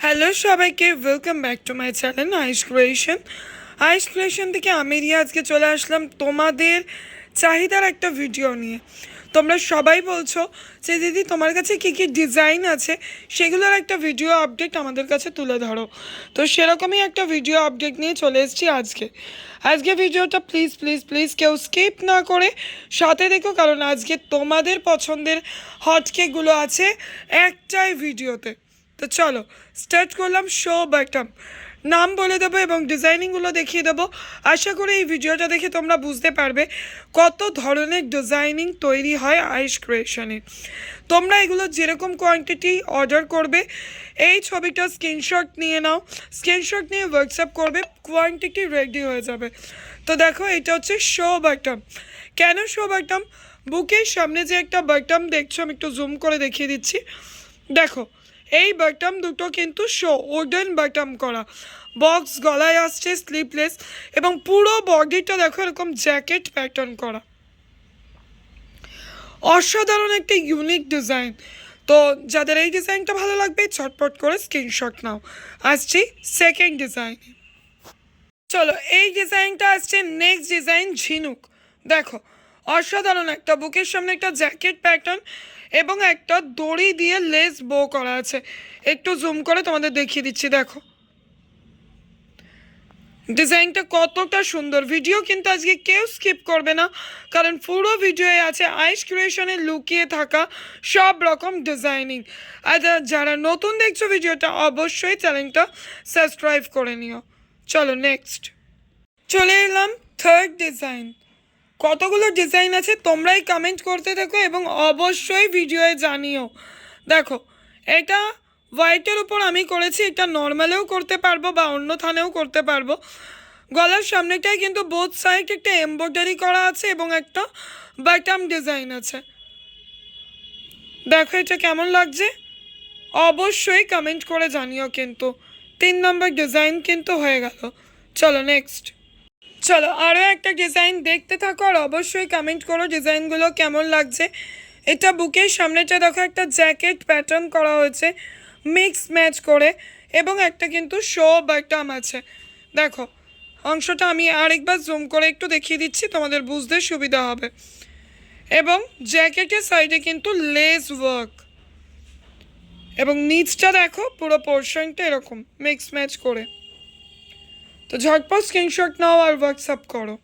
Hello সবাইকে welcome back to my channel ice creation ice creation থেকে আমি রিয়া আজকে চলে আসলাম তোমাদের চাহিদার একটা ভিডিও নিয়ে। তোমরা সবাই বলছো যে, দিদি, তোমার কাছে কী কী ডিজাইন আছে? সেগুলোর একটা ভিডিও আপডেট আমাদের কাছে তুলে ধরো। তো সেরকমই একটা ভিডিও আপডেট নিয়ে চলে এসেছি আজকে। আজকে ভিডিওটা প্লিজ প্লিজ প্লিজ কেউ স্কিপ না করে সাথে দেখো, কারণ আজকে তোমাদের পছন্দের হটকেকগুলো আছে একটাই ভিডিওতে তো চলো স্টার্ট করলাম শো বাটম নাম বলে দেবো এবং ডিজাইনিংগুলো দেখিয়ে দেবো। আশা করি এই ভিডিওটা দেখে তোমরা বুঝতে পারবে কত ধরনের ডিজাইনিং তৈরি হয় আইস ক্রিয়েশনে তোমরা এগুলো যেরকম কোয়ান্টিটি অর্ডার করবে, এই ছবিটা স্ক্রিনশট নিয়ে নাও। স্ক্রিনশট নিয়ে হোয়াটসঅ্যাপ করবে কোয়ান্টিটি রেডি হয়ে যাবে। তো দেখো, এটা হচ্ছে শো বাটম কেন শো বাটম বুকের সামনে যে একটা বাটম দেখছ, আমি একটু জুম করে দেখিয়ে দিচ্ছি। দেখো এই বাটম দুটো কিন্তু শো ওডেন বাটম করা। বক্স গলায় আসছে স্লিপলেস এবং পুরো বডিটা দেখো এরকম জ্যাকেট প্যাটার্ন করা। অসাধারণ একটা ইউনিক ডিজাইন তো যাদের এই ডিজাইনটা ভালো লাগবে চটপট করে স্ক্রিনশট নাও। আসছি সেকেন্ড ডিজাইন চলো, এই ডিজাইনটা আসছে নেক্সট ডিজাইন ঝিনুক। দেখো, অসাধারণ একটা বুকের সামনে একটা জ্যাকেট প্যাটার্ন এবং একটা দড়ি দিয়ে লেস বো করা আছে। একটু জুম করে তোমাদের দেখিয়ে দিচ্ছি, দেখো। ডিজাইনটা কতটা সুন্দর। ভিডিও কিন্তু আজকে কেউ স্কিপ করবে না, কারণ পুরো ভিডিওয়ে আছে আইস ক্রিয়েশনে লুকিয়ে থাকা সব রকম ডিজাইনিং আর যারা নতুন দেখছ ভিডিওটা অবশ্যই চ্যানেলটা সাবস্ক্রাইব করে নিও। চলো নেক্সট চলে এলাম থার্ড ডিজাইন কতগুলো ডিজাইন আছে তোমরাই কমেন্ট করতে থাকো এবং অবশ্যই ভিডিওয়ে জানিও। দেখো, এটা হোয়াইটের উপর আমি করেছি, এটা নর্মালেও করতে পারব বা অন্য থানেও করতে পারব। গলার সামনেটায় কিন্তু বোথ সাইড একটা এমব্রয়ডারি করা আছে এবং একটা বাটাম ডিজাইন আছে। দেখো এটা কেমন লাগছে? অবশ্যই কমেন্ট করে জানিও কিন্তু। তিন নম্বর ডিজাইন কিন্তু হয়ে গেল। চলো নেক্সট চলো আরও একটা ডিজাইন দেখতে থাকো আর অবশ্যই কমেন্ট করো ডিজাইনগুলো কেমন লাগছে। এটা বুকের সামনেটা দেখো একটা জ্যাকেট প্যাটার্ন করা হয়েছে মিক্স ম্যাচ করে এবং একটা কিন্তু শো বাটাম আছে। দেখো, অংশটা আমি আরেকবার জুম করে একটু দেখিয়ে দিচ্ছি, তোমাদের বুঝতে সুবিধা হবে। এবং জ্যাকেটের সাইডে কিন্তু লেস ওয়ার্ক এবং নিচটা দেখো পুরো পোর্শনটা এরকম মিক্স ম্যাচ করে। তো ঝটপট স্ক্রিনশট নাও আর হোয়াটসঅ্যাপ করো।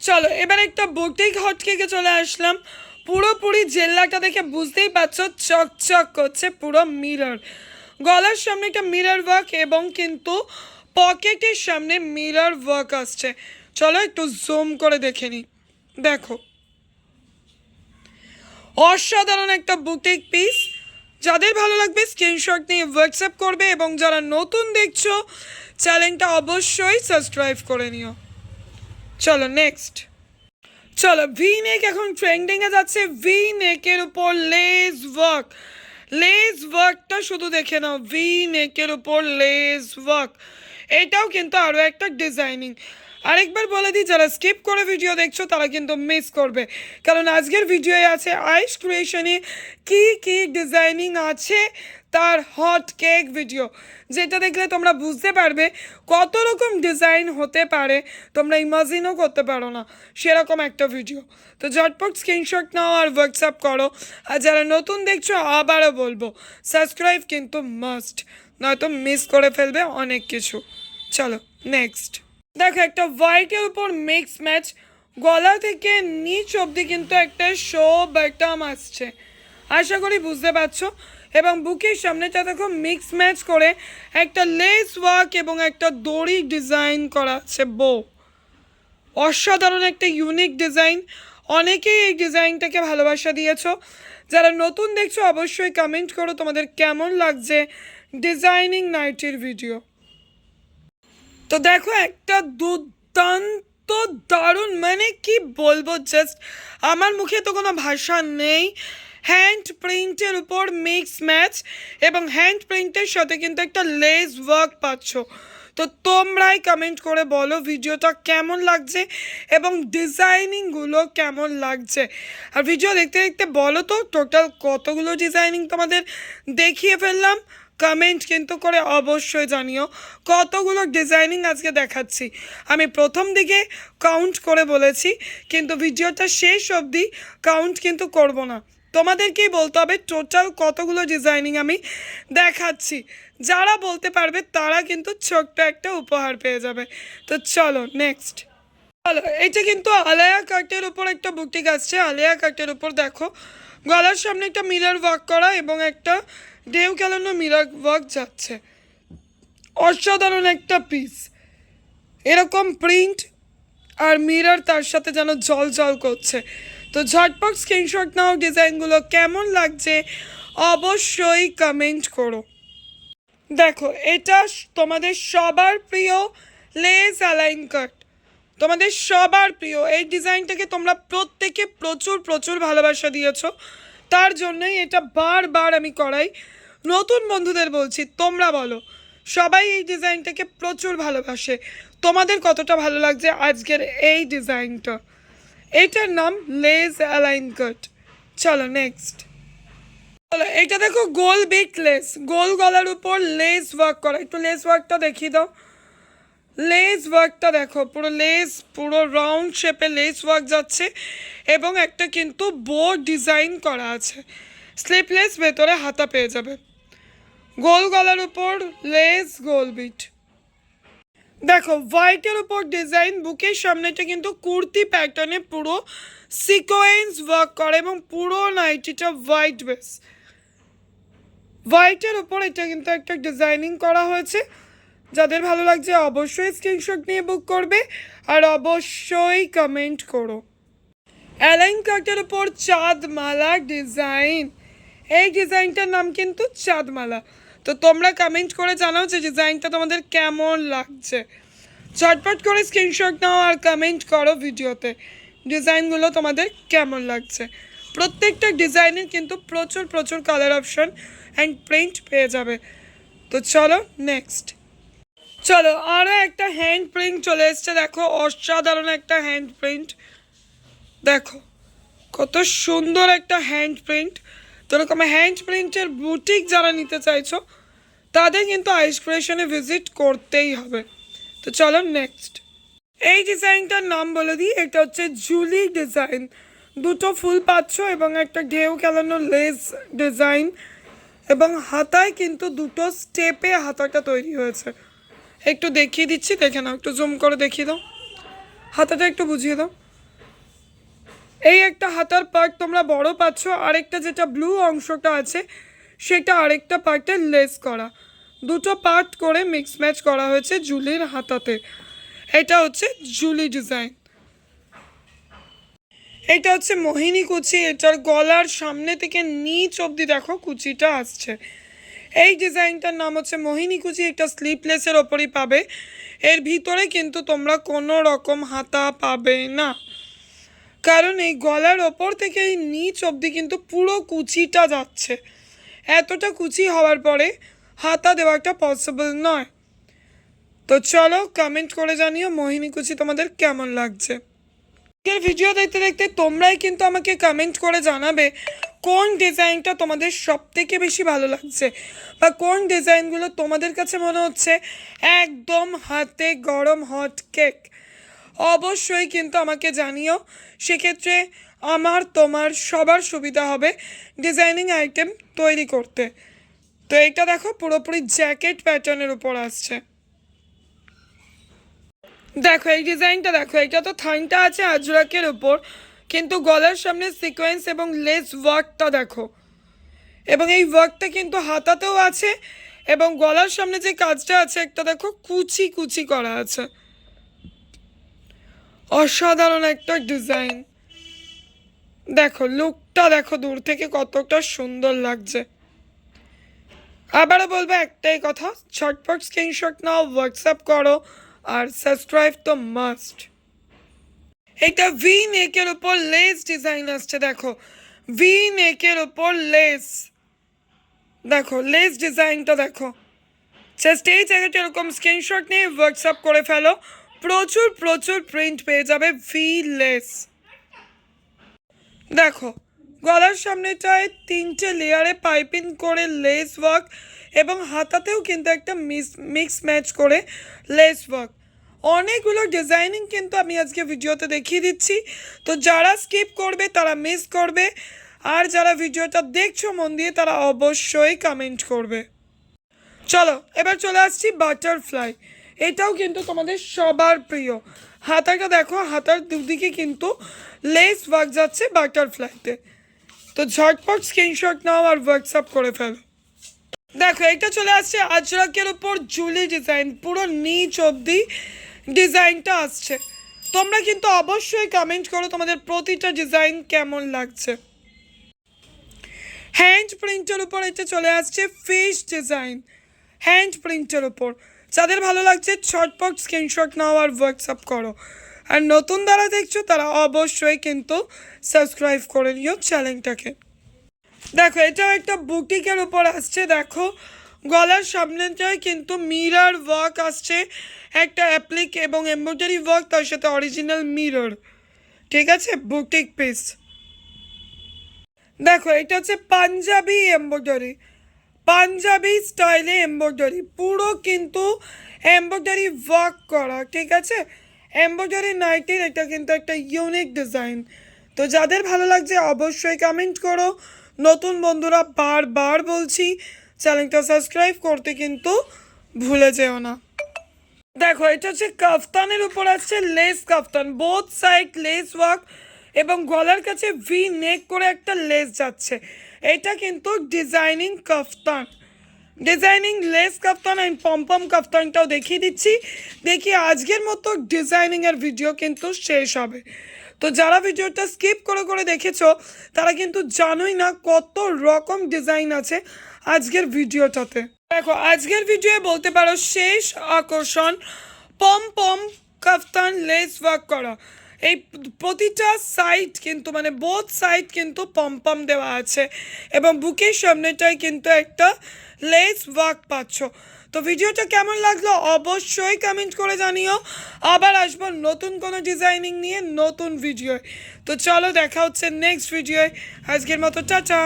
চলো, এবার একটা বুটিক হটকেকে চলে আসলাম। পুরোপুরি জেল্লাটা দেখে বুঝতেই পারছ, চকচক করছে পুরো মিরর গলার সামনে একটা মিরর ওয়ার্ক এবং কিন্তু পকেটের সামনে মিরর ওয়ার্ক আসছে। চলো একটু জুম করে দেখে নিই। দেখো। অসাধারণ একটা বুটিক পিস যাদের ভালো লাগবে স্ক্রিনশট নিয়ে হোয়াটসঅ্যাপ করবে এবং যারা নতুন দেখছ চ্যানেলটা অবশ্যই সাবস্ক্রাইব করে নিও। চলো নেক্সট চলো ভি নেক এখন ট্রেন্ডিংয়ে যাচ্ছে। ভি নেকের উপর লেস ওয়ার্ক লেস ওয়ার্কটা শুধু দেখে নাও। ভি নেকের উপর লেস ওয়ার্ক এটাও কিন্তু আরও একটা ডিজাইনিং আরেকবার বলে দিই, যারা স্কিপ করে ভিডিও দেখছ, তারা কিন্তু মিস করবে। কারণ আজকের ভিডিওয়ে আছে আইস ক্রিয়েশনে কি কি ডিজাইনিং আছে তার হট কেক ভিডিও যেটা দেখলে তোমরা বুঝতে পারবে কত রকম ডিজাইন হতে পারে, তোমরা ইমাজিনও করতে পারো না, সেরকম একটা ভিডিও তো ঝটপট স্ক্রিনশট নাও আর হোয়াটসঅ্যাপ করো। আর যারা নতুন দেখছ, আবারও বলব সাবস্ক্রাইব কিন্তু মাস্ট নয়তো মিস করে ফেলবে অনেক কিছু। চলো নেক্সট দেখো, একটা হোয়াইটের উপর মিক্স ম্যাচ গলা থেকে নিচ অবধি কিন্তু একটা শো বাটাম আসছে। আশা করি বুঝতে পারছ? এবং বুকের সামনেটা দেখো মিক্স ম্যাচ করে একটা লেস ওয়ার্ক এবং একটা দড়ি ডিজাইন করা আছে বউ অসাধারণ একটা ইউনিক ডিজাইন অনেকেই এই ডিজাইনটাকে ভালোবাসা দিয়েছ। যারা নতুন দেখছ, অবশ্যই কমেন্ট করো তোমাদের কেমন লাগছে ডিজাইনিং নাইটির ভিডিও তো দেখো একটা দুর্দান্ত দারুণ মানে কি বলব জাস্ট আমার মুখে তো কোনো ভাষা নেই। হ্যান্ড প্রিন্টের উপর মিক্স ম্যাচ এবং হ্যান্ড প্রিন্টের সাথে কিন্তু একটা লেস ওয়ার্ক পাচ্ছ। তো তোমরাই কমেন্ট করে বলো ভিডিওটা কেমন লাগছে এবং ডিজাইনিংগুলো কেমন লাগছে। আর ভিডিও দেখতে দেখতে বলো তো টোটাল কতগুলো ডিজাইনিং তোমাদের দেখিয়ে ফেললাম। কমেন্ট কিন্তু করে অবশ্যই জানিও। কতগুলো ডিজাইনিং আজকে দেখাচ্ছি। আমি প্রথম দিকে কাউন্ট করে বলেছি, কিন্তু ভিডিওটা শেষ অবধি কাউন্ট কিন্তু করব না। তোমাদেরকেই বলতে হবে টোটাল কতগুলো ডিজাইনিং আমি দেখাচ্ছি। যারা বলতে পারবে, তারা কিন্তু ছোট্ট একটা উপহার পেয়ে যাবে। তো চলো নেক্সট চলো, এটা কিন্তু আলেয়া কাটের উপর একটা বুটিক আসছে। আলেয়া কাটের উপর দেখো, গলার সামনে একটা মিরর ওয়ার্ক করা এবং একটা ঢেউ কেলানো মিরাক ওয়ার্ক যাচ্ছে। অসাধারণ একটা পিস এরকম প্রিন্ট আর মিরর তার সাথে যেন জল জল করছে। তো ঝটপট স্ক্রিনশট নাও, ডিজাইনগুলো কেমন লাগছে অবশ্যই কমেন্ট করো। দেখো, এটা তোমাদের সবার প্রিয় লেস অ্যালাইন কাট তোমাদের সবার প্রিয়। এই ডিজাইনটাকে তোমরা প্রত্যেকে প্রচুর প্রচুর ভালোবাসা দিয়েছ। তার জন্যই এটা বারবার আমি করাই। নতুন বন্ধুদের বলছি, তোমরা বলো, সবাই এই ডিজাইনটাকে প্রচুর ভালোবাসে। তোমাদের কতটা ভালো লাগছে আজকের এই ডিজাইনটা? এটার নাম লেস অ্যালাইন কাট। চলো নেক্সট চলো, এটা দেখো গোল বিট লেস। গোল গলার উপর লেস ওয়ার্ক করা। একটু লেস ওয়ার্কটা দেখিয়ে দাও। লেস ওয়ার্কটা দেখো, পুরো লেস পুরো রাউন্ড শেপে লেস ওয়ার্ক যাচ্ছে এবং একটা কিন্তু বো ডিজাইন করা আছে। স্লিপলেস ভেতরে হাতা পেয়ে যাবে। গোল গলার উপর লেস গোল বিট দেখো হোয়াইটের উপর ডিজাইন বুকের সামনেটা কিন্তু কুর্তি প্যাটার্নে পুরো সিকোয়েন্স ওয়ার্ক করে এবং পুরো নাইটিটা হোয়াইট বেস হোয়াইটের উপর এটা কিন্তু একটা ডিজাইনিং করা হয়েছে। যাদের ভালো লাগছে অবশ্যই স্ক্রিনশট নিয়ে বুক করবে আর অবশ্যই কমেন্ট করো। অ্যালাইন কাটের উপর চাঁদমালা ডিজাইন এই ডিজাইনটার নাম কিন্তু চাঁদমালা। তো তোমরা কমেন্ট করে জানাও যে ডিজাইনটা তোমাদের কেমন লাগছে। ঝটপট করে স্ক্রিনশট নাও আর কমেন্ট করো ভিডিওতে। ডিজাইনগুলো তোমাদের কেমন লাগছে। প্রত্যেকটা ডিজাইনের কিন্তু প্রচুর প্রচুর কালার অপশন অ্যান্ড প্রিন্ট পেয়ে যাবে। তো চলো নেক্সট চলো আরও একটা হ্যান্ড প্রিন্ট চলে এসছে, দেখো, অসাধারণ একটা হ্যান্ড প্রিন্ট দেখো, কত সুন্দর একটা হ্যান্ড প্রিন্ট তো এরকম হ্যান্ড প্রিন্টের বুটিক যারা নিতে চাইছো, তাদের কিন্তু আইস ক্রিয়েশনে ভিজিট করতেই হবে। তো চলো নেক্সট এই ডিজাইনটার নাম বলে দিই, এটা হচ্ছে জুলি ডিজাইন দুটো ফুল পাচ্ছ এবং একটা ঢেউ খেলানো লেস ডিজাইন এবং হাতায় কিন্তু দুটো স্টেপে হাতাটা তৈরি হয়েছে। একটু দেখিয়ে দিচ্ছি, দেখে নাও, একটু জুম করে দেখিয়ে দাও। হাতাটা একটু বুঝিয়ে দাও। এই একটা হাতার পার্ট তোমরা বড় পাচ্ছ, আরেকটা যেটা ব্লু অংশটা আছে, সেটা আরেকটা পার্টে লেস করা। দুটো পার্ট করে মিক্স ম্যাচ করা হয়েছে জুলির হাতাতে। এটা হচ্ছে জুলি ডিজাইন এটা হচ্ছে মোহিনী কুচি, এটার গলার সামনে থেকে নিচ অবধি দেখো কুচিটা আসছে। এই ডিজাইনটার নাম হচ্ছে মোহিনী কুচি, এটা স্লিপলেসের ওপরই পাবে। এর ভিতরে কিন্তু তোমরা কোনো রকম হাতা পাবে না। কারণ এই গলার ওপর থেকে এই নিচ অবধি কিন্তু পুরো কুচিটা যাচ্ছে। এতটা কুচি হওয়ার পরে হাতা দেওয়াটা পসিবল নয়। তো চলো কমেন্ট করে জানিও মোহিনী কুচি তোমাদের কেমন লাগছে। ভিডিও দেখতে দেখতে তোমরাই কিন্তু আমাকে কমেন্ট করে জানাবে কোন ডিজাইনটা তোমাদের সব থেকে বেশি ভালো লাগছে? বা কোন ডিজাইনগুলো তোমাদের কাছে মনে হচ্ছে একদম হাতে গরম হট কেক অবশ্যই কিন্তু আমাকে জানিও। সেক্ষেত্রে আমার, তোমার, সবার সুবিধা হবে ডিজাইনিং আইটেম তৈরি করতে। তো এটা দেখো, পুরোপুরি জ্যাকেট প্যাটার্নের উপর আসছে। দেখো, এই ডিজাইনটা দেখো এটা তো থানটা আছে আজরাকের উপর। কিন্তু গলার সামনে সিকোয়েন্স এবং লেস ওয়ার্কটা দেখো। এবং এই ওয়ার্কটা কিন্তু হাতাতেও আছে এবং গলার সামনে যে কাজটা আছে, একটা দেখো কুচি কুচি করা আছে। অসাধারণ একটা ডিজাইন দেখো লুকটা দেখো দূর থেকে কতটা সুন্দর লাগছে। আবারও বলব একটাই কথা ছটপট স্ক্রিনশট নাও হোয়াটসঅ্যাপ করো, আর সাবস্ক্রাইব তো মাস্ট এটা ভি নেকের উপর লেস ডিজাইন আসছে, দেখো। ভি নেকের উপর লেস দেখো লেস ডিজাইনটা দেখো। জাস্ট এই জায়গাটা এরকম স্ক্রিনশট নিয়ে হোয়াটসঅ্যাপ করে ফেলো। প্রচুর প্রচুর প্রিন্ট পেয়ে যাবে ভি লেস দেখো, গলার সামনেটায় তিনটে লেয়ারে পাইপিং করে লেস ওয়ার্ক এবং হাতাতেও কিন্তু একটা মিস মিক্স ম্যাচ করে লেস ওয়ার্ক অনেকগুলো ডিজাইনিং কিন্তু আমি আজকে ভিডিওতে দেখিয়ে দিচ্ছি। তো যারা স্কিপ করবে, তারা মিস করবে। আর যারা ভিডিওটা দেখছ মন দিয়ে, তারা অবশ্যই কমেন্ট করবে। চলো, এবার চলে আসছি বাটারফ্লাই এটাও কিন্তু তোমাদের সবার প্রিয়। হাতাটা দেখো, হাতার দুদিকে কিন্তু লেস ওয়ার্ক যাচ্ছে বাটারফ্লাইতে তো ঝটপট স্ক্রিনশট নাও আর হোয়াটসঅ্যাপ করে ফেলো। দেখো এটা চলে আসছে আজরাকের উপর জুলি ডিজাইন পুরো নিচ অবধি ডিজাইনটা আসছে। তোমরা কিন্তু অবশ্যই কমেন্ট করো তোমাদের প্রতিটা ডিজাইন কেমন লাগছে। হ্যান্ড প্রিন্টের উপর এটা চলে আসছে ফিশ ডিজাইন হ্যান্ড প্রিন্টের উপর। যাদের ভালো লাগছে, ছটপট স্ক্রিনশট নাও আর হোয়াটসঅ্যাপ করো। আর নতুন যারা দেখছ, তারা অবশ্যই কিন্তু সাবস্ক্রাইব করে নিও চ্যানেলটাকে দেখো, এটাও একটা বুটিকের উপর আসছে। দেখো গলার সামনেটায় কিন্তু মিরার ওয়ার্ক আসছে। একটা অ্যাপ্লিক এবং এমব্রয়ডারি ওয়ার্ক তার সাথে অরিজিনাল মিরর ঠিক আছে? বুটিক পিস দেখো, এটা হচ্ছে পাঞ্জাবি এমব্রয়ডারি পাঞ্জাবি স্টাইলে এমব্রয়ডারি পুরো কিন্তু এমব্রয়ডারি ওয়ার্ক করা, ঠিক আছে? এমব্রয়ডারি নাইটির এটা কিন্তু একটা ইউনিক ডিজাইন তো যাদের ভালো লাগছে, অবশ্যই কমেন্ট করো। নতুন বন্ধুরা বারবার বলছি চ্যানেলটা সাবস্ক্রাইব করতে কিন্তু ভুলে যেও না। দেখো, এটা হচ্ছে কাফতানের উপর আছে lace kaftan both side lace work এবং গলার কাছে ভি নেক করে একটা লেস যাচ্ছে। এটা কিন্তু designing kaftan. Designing lace kaftan and pompom কাফতানটাও দেখিয়ে দিচ্ছি। দেখি আজকের মতো ডিজাইনিংয়ের ভিডিও কিন্তু শেষ হবে। তো যারা ভিডিওটা স্কিপ করে করে দেখেছ, তারা কিন্তু জানোই না কত রকম ডিজাইন আছে। আজকের ভিডিওটাতে। দেখো, আজকের ভিডিও বলতে পারো, শেষ আকর্ষণ, পম পম, কাফতান লেস ওয়ার্ক করা। এই প্রতিটা সাইড কিন্তু মানে বোথ সাইড কিন্তু পম পম দেওয়া আছে এবং বুকের সামনেটায় কিন্তু একটা লেস ওয়ার্ক পাচ্ছ। তো ভিডিওটা কেমন লাগল অবশ্যই কমেন্ট করে জানিও। আবার আসব নতুন কোনো ডিজাইনিং নিয়ে নতুন ভিডিও তো চলো দেখা হচ্ছে নেক্সট ভিডিওয়। আজকের মতো চাচা